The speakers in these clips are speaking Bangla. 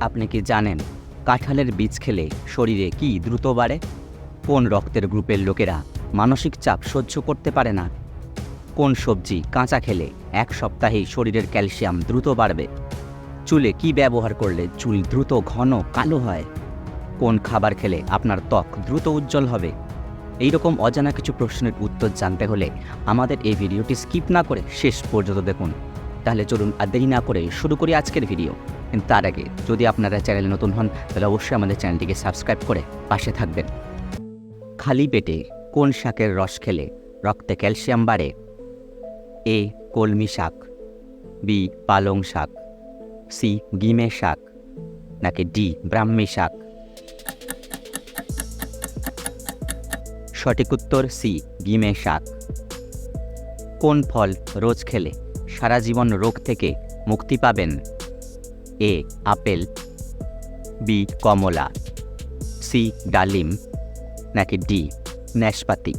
আপনি কি জানেন কাঁঠালের বীজ খেলে শরীরে কি দ্রুত বাড়ে? কোন রক্তের গ্রুপের লোকেরা মানসিক চাপ সহ্য করতে পারে না? কোন সবজি কাঁচা খেলে এক সপ্তাহেই শরীরের ক্যালসিয়াম দ্রুত বাড়বে? চুলে কি ব্যবহার করলে চুল দ্রুত ঘন কালো হয়? কোন খাবার খেলে আপনার ত্বক দ্রুত উজ্জ্বল হবে? এই রকম অজানা কিছু প্রশ্নের উত্তর জানতে হলে আমাদের এই ভিডিওটি স্কিপ না করে শেষ পর্যন্ত দেখুন। তাহলে চলুন আর দেরি না করে শুরু করি আজকের ভিডিও। কিন্তু তার আগে, যদি আপনারা চ্যানেলে নতুন হন, তাহলে অবশ্যই আমাদের চ্যানেলটিকে সাবস্ক্রাইব করে পাশে থাকবেন। খালি পেটে কোন শাকের রস খেলে রক্তে ক্যালসিয়াম বাড়ে? এ, কলমি শাক, বি, পালং শাক, সি, গিমে শাক, নাকি ডি, ব্রাহ্মী শাক? সঠিক উত্তর সি, গিমে শাক। কোন ফল রোজ খেলে সারা জীবন রোগ থেকে মুক্তি পাবেন? এ আপেল বি কমলা সি ডালিম নাকি ডি নাশপাতি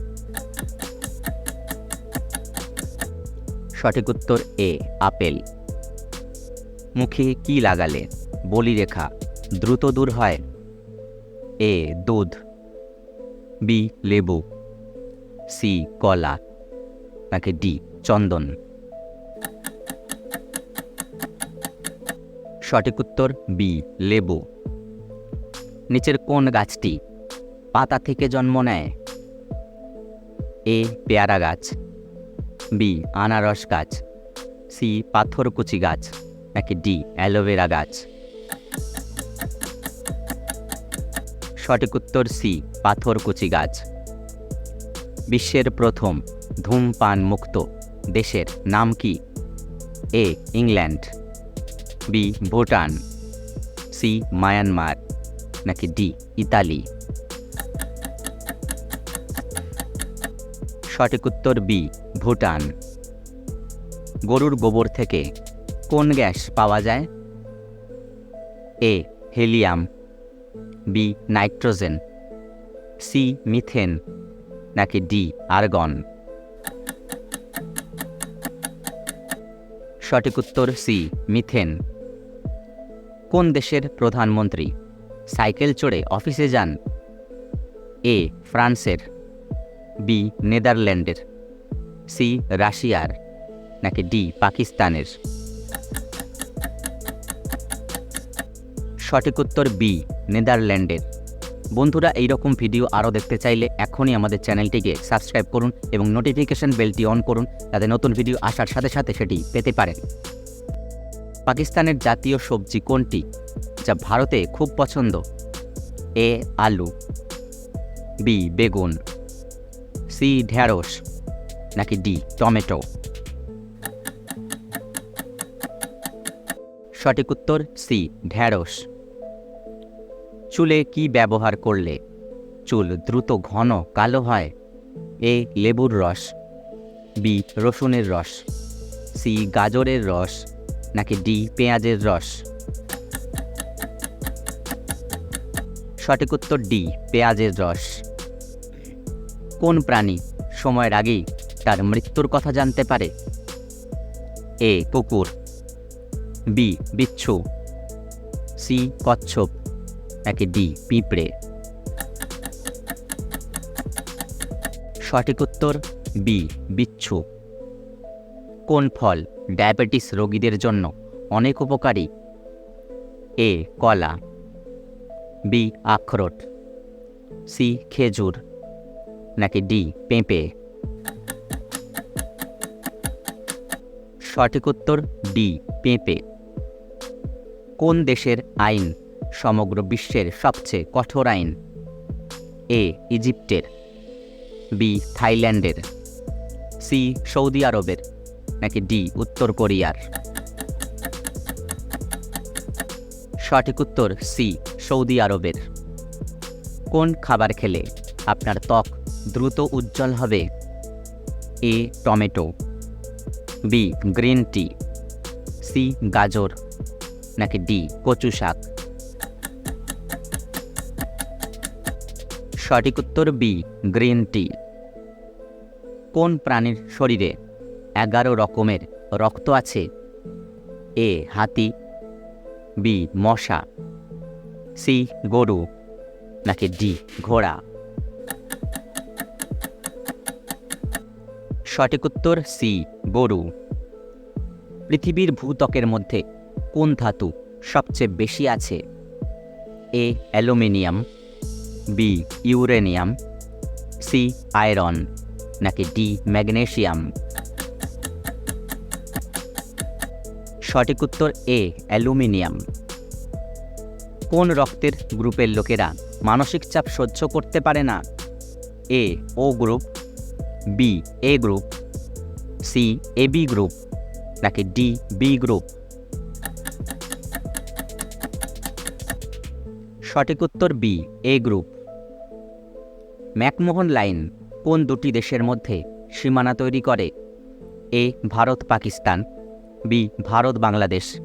সঠিক উত্তর এ আপেল মুখে কি লাগালে বলি রেখা দ্রুত দূর হয়? এ দুধ. বি লেবু. সি কলা. নাকি ডি চন্দন? সঠিক উত্তর বি, লেবু। নিচের কোন গাছটি পাতা থেকে জন্ম নেয়? এ, পেয়ারা গাছ। বি, আনারস গাছ। সি, পাথরকুচি গাছ। নাকি ডি, অ্যালোভেরা গাছ। সঠিক উত্তর সি, পাথরকুচি গাছ। বিশ্বের প্রথম ধূমপান মুক্ত দেশের নাম কি? A, England. B Bhutan C Myanmar নাকি ডি ইতালি সঠিক উত্তর বি ভুটান। গরুর গোবর থেকে কোন গ্যাস পাওয়া যায়? A helium. B nitrogen. C methane. নাকি ডি আর্গন। সঠিক উত্তর সি মিথেন। কোন দেশের প্রধানমন্ত্রী? সাইকেল চড়ে অফিসে যান। এ, ফ্রান্সের। বি, নেদারল্যান্ডের। সি, রাশিয়ার। নাকি ডি, পাকিস্তানের। সঠিক উত্তর বি নেদারল্যান্ডের। বন্ধুরা, এইরকম ভিডিও আরও দেখতে চাইলে এখনই আমাদের চ্যানেলটিকে সাবস্ক্রাইব করুন এবং নোটিফিকেশন বেলটি অন করুন যাতে নতুন ভিডিও আসার সাথে সাথে সেটি পেতে পারেন। পাকিস্তানের জাতীয় সবজি কোনটি? যা ভারতে খুব পছন্দ। এ, আলু, বি, বেগুন, সি ঢ্যাঁড়স নাকি ডি, টমেটো? সঠিক উত্তর সি ঢ্যাঁড়স চুলে কি ব্যবহার করলে? চুল দ্রুত ঘন, কালো হয়। এ, লেবুর রস। বি, রসুনের রস। সি, গাজরের রস। নাকি ডি, পেঁয়াজের রস? সঠিক উত্তর ডি, পেঁয়াজের রস। কোন প্রাণী সময়ের আগেই তার মৃত্যুর কথা জানতে পারে? এ, কুকুর। বি, বিচ্ছু। সি, কচ্ছপ। নাকি ডি পিঁপড়ে। সঠিক উত্তর, বি, বিচ্ছু। কোন ফল ডায়াবেটিস রোগীদের জন্য অনেক উপকারী? এ, কলা। বি, আখরোট। সি, খেজুর। নাকি ডি, পেঁপে। সঠিক উত্তর, ডি, পেঁপে। কোন দেশের আইন সমগ্র বিশ্বের সবচেয়ে কঠোর আইন। এ, ইজিপ্টের। বি, থাইল্যান্ডের। সি, সৌদি আরবের। নাকি ডি, উত্তর কোরিয়ার। সঠিক উত্তর সি, সৌদি আরবের। কোন খাবার খেলে আপনার ত্বক দ্রুত উজ্জ্বল হবে? A, tomato. B, green tea. C, গাজর। নাকি ডি কচু শাক সঠিক উত্তর বি, গ্রিন টি। কোন প্রাণীর শরীরে এগারো রকমের রক্ত আছে? এ, হাতি, বি, মশা, সি, গরু, নাকি ডি, ঘোড়া? সঠিক উত্তর সি, গরু। পৃথিবীর ভূত্বকের মধ্যে কোন ধাতু সবচেয়ে বেশি আছে? A, aluminium B uranium C iron নাকি ডি ম্যাগনেশিয়াম সঠিক উত্তর এ অ্যালুমিনিয়াম কোন রক্তের গ্রুপের লোকেরা মানসিক চাপ সহ্য করতে পারে না? A O group B A group C A B group নাকি ডি বি গ্রুপ সঠিক উত্তর B A group McMahon line কোন দুটি দেশের মধ্যে সীমানা তৈরি করে? A, Bharat, Pakistan, B, Bharat, Bangladesh,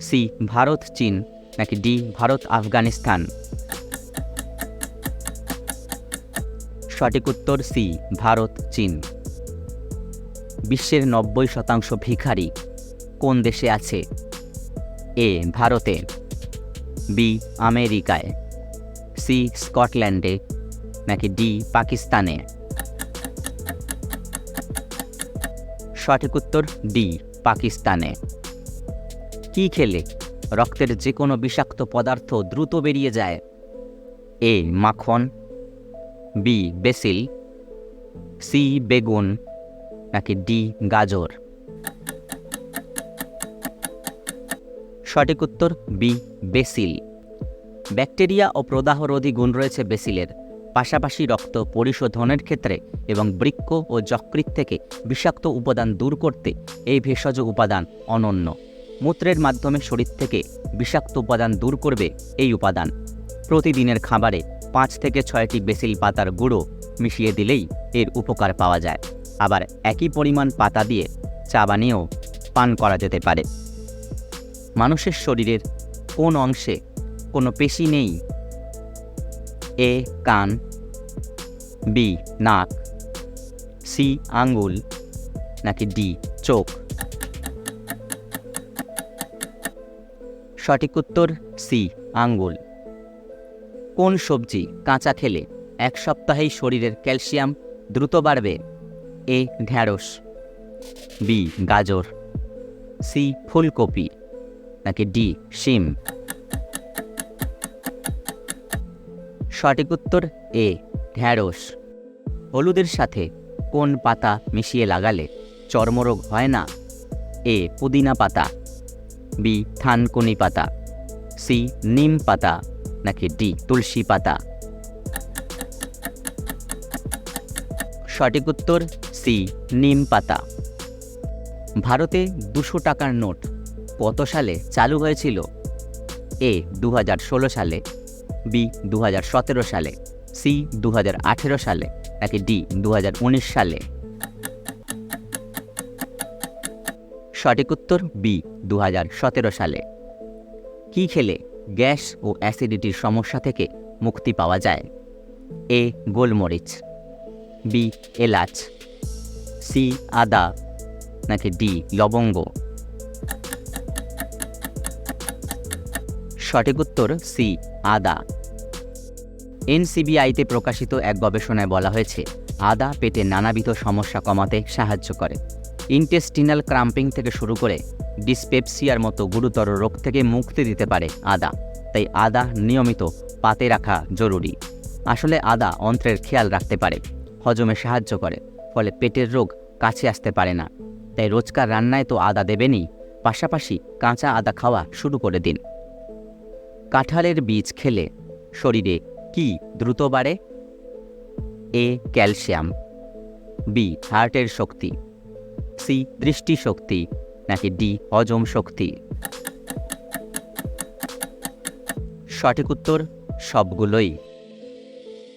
C, Bharat, চীন, নাকি ডি, ভারত, আফগানিস্তান? সঠিক উত্তর সি, ভারত, চীন। বিশ্বের নব্বই শতাংশ ভিখারি কোন দেশে আছে? এ, ভারতে, বি, আমেরিকায়, সি, স্কটল্যান্ডে নাকি ডি পাকিস্তানে? সঠিক উত্তর, ডি পাকিস্তানে। কি খেলে রক্তের যে কোনো বিষাক্ত পদার্থ দ্রুত বেরিয়ে যায়? এ, মাখন, বি, বেসিল, সি, বেগুন, নাকি ডি, গাজর? সঠিক উত্তর, বি, বেসিল। ব্যাকটেরিয়া ও প্রদাহরোধী গুণ রয়েছে বেসিলের। পাশাপাশি রক্ত পরিশোধনের ক্ষেত্রে এবং বৃক্ক ও যকৃত থেকে বিষাক্ত উপাদান দূর করতে এই ভেষজ উপাদান অনন্য। মূত্রের মাধ্যমে শরীর থেকে বিষাক্ত উপাদান দূর করবে এই উপাদান। প্রতিদিনের খাবারে পাঁচ থেকে ছয়টি বেসিল পাতার গুঁড়ো মিশিয়ে দিলেই এর উপকার পাওয়া যায়। আবার একই পরিমাণ পাতা দিয়ে চা বানিয়েও পান করা যেতে পারে। মানুষের শরীরের কোন অংশে কোনো পেশি নেই এ কান, বি নাক, সি আঙ্গুল, নাকি ডি চোখ? সঠিক উত্তর সি আঙ্গুল। কোন সবজি কাঁচা খেলে এক সপ্তাহেই শরীরের ক্যালসিয়াম দ্রুত বাড়বে? এ ঢ্যাঁড়স, বি গাজর, সি ফুলকপি, নাকি ডি শিম? সঠিক উত্তর এ, ঢ্যাঁড়স। হলুদের সাথে কোন পাতা মিশিয়ে লাগালে চর্মরোগ হয় না? এ, পুদিনা পাতা। বি, থানকুনি পাতা। সি, নিম পাতা নাকি ডি, তুলসী পাতা? সঠিক উত্তর সি, নিম পাতা। ভারতে দুশো টাকার নোট কত সালে চালু হয়েছিল? এ দু হাজার ষোলো সালে বি দু হাজার সতেরো সালে, সি দু হাজার আঠেরো সালে, নাকি ডি দু হাজার উনিশ সালে? সঠিক উত্তর বি দু হাজার সতেরো সালে। কি খেলে গ্যাস ও অ্যাসিডিটির সমস্যা থেকে মুক্তি পাওয়া যায়? এ গোলমরিচ, বি এলাচ, সি আদা, নাকি ডি লবঙ্গ? সঠিক উত্তর সি আদা। এনসিবিআইতে প্রকাশিত এক গবেষণায় বলা হয়েছে, আদা পেটে নানাবিধ সমস্যা কমাতে সাহায্য করে। ইন্টেস্টিনাল ক্রাম্পিং থেকে শুরু করে ডিসপেপসিয়ার মতো গুরুতর রোগ থেকে মুক্তি দিতে পারে আদা, তাই আদা নিয়মিত পাতে রাখা জরুরি। আসলে আদা অন্ত্রের খেয়াল রাখতে পারে, হজমে সাহায্য করে, ফলে পেটের রোগ কাছে আসতে পারে না। তাই রোজকার রান্নায় তো আদা দেবেনই, পাশাপাশি কাঁচা আদা খাওয়া শুরু করে দিন। কাঁঠালের বীজ খেলে শরীরে কি দ্রুত বাড়ে? এ, ক্যালসিয়াম। বি, হার্টের শক্তি। সি, দৃষ্টিশক্তি। নাকি ডি, হজম শক্তি? সঠিক উত্তর সবগুলোই।